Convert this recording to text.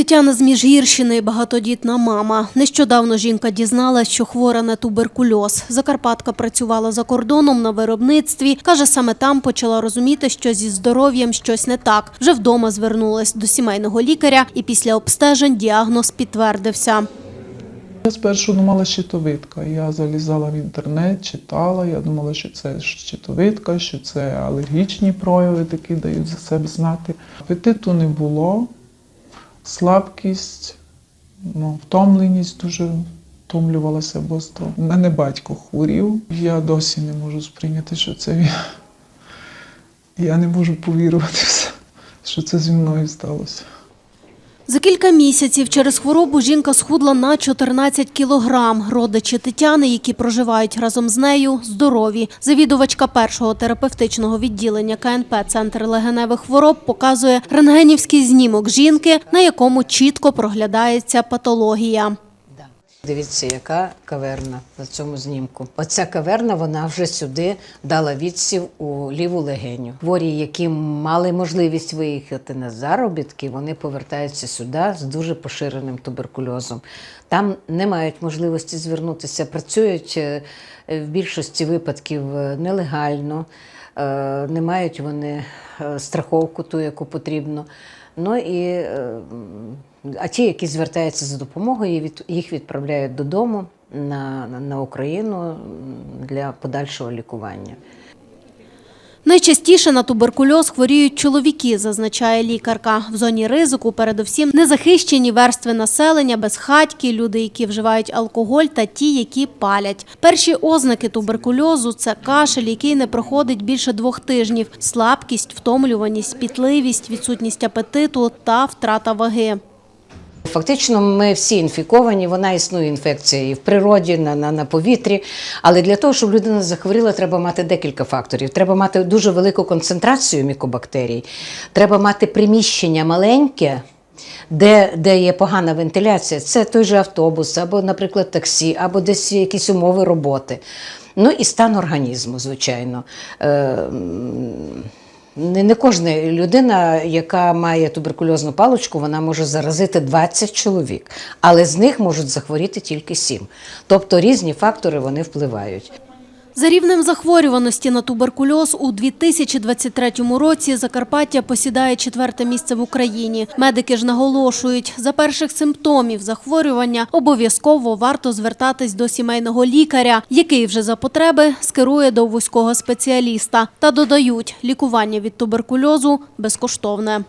Тетяна з Міжгірщини, багатодітна мама. Нещодавно жінка дізналась, що хвора на туберкульоз. Закарпатка працювала за кордоном на виробництві. Каже, саме там почала розуміти, що зі здоров'ям щось не так. Вже вдома звернулась до сімейного лікаря, і після обстежень діагноз підтвердився. Я спершу думала щитовидка. Я залізала в інтернет, читала. Я думала, що це щитовидка, що це алергічні прояви, такі дають за себе знати. Апетиту не було, слабкість, ну, втомленість дуже втомлювалася бо У мене батько хворів. Я досі не можу сприйняти, що це він. Я не можу повірувати, що це зі мною сталося. За кілька місяців через хворобу жінка схудла на 14 кілограм. Родичі Тетяни, які проживають разом з нею, здорові. Завідувачка першого терапевтичного відділення КНП Центр легеневих хвороб показує рентгенівський знімок жінки, на якому чітко проглядається патологія. Дивіться, яка каверна на цьому знімку. Оця каверна вона вже сюди дала відсів у ліву легеню. Хворі, які мали можливість виїхати на заробітки, вони повертаються сюди з дуже поширеним туберкульозом. Там не мають можливості звернутися, працюють е, в більшості випадків е, нелегально, е, не мають вони страховку, ту, яку потрібно. Ну і а ті, які звертаються за допомогою, їх відправляють додому на, на, Україну для подальшого лікування. Найчастіше на туберкульоз хворіють чоловіки, зазначає лікарка. В зоні ризику передусім незахищені верстви населення, безхатьки, люди, які вживають алкоголь та ті, які палять. Перші ознаки туберкульозу це кашель, який не проходить більше двох тижнів, слабкість, втомлюваність, пітливість, відсутність апетиту та втрата ваги. Фактично, ми всі інфіковані, вона існує інфекція і в природі, на, на, на повітрі. Але для того, щоб людина захворіла, треба мати декілька факторів. Треба мати дуже велику концентрацію мікобактерій, треба мати приміщення маленьке. Де, де є погана вентиляція, це той же автобус, або, наприклад, таксі, або десь якісь умови роботи. Ну і стан організму, звичайно. Е, не, не кожна людина, яка має туберкульозну паличку, вона може заразити 20 чоловік, але з них можуть захворіти тільки 7. Тобто різні фактори вони впливають. За рівнем захворюваності на туберкульоз у 2023 році Закарпаття посідає четверте місце в Україні. Медики ж наголошують, за перших симптомів захворювання обов'язково варто звертатись до сімейного лікаря, який вже за потреби скерує до вузького спеціаліста. Та додають, лікування від туберкульозу безкоштовне.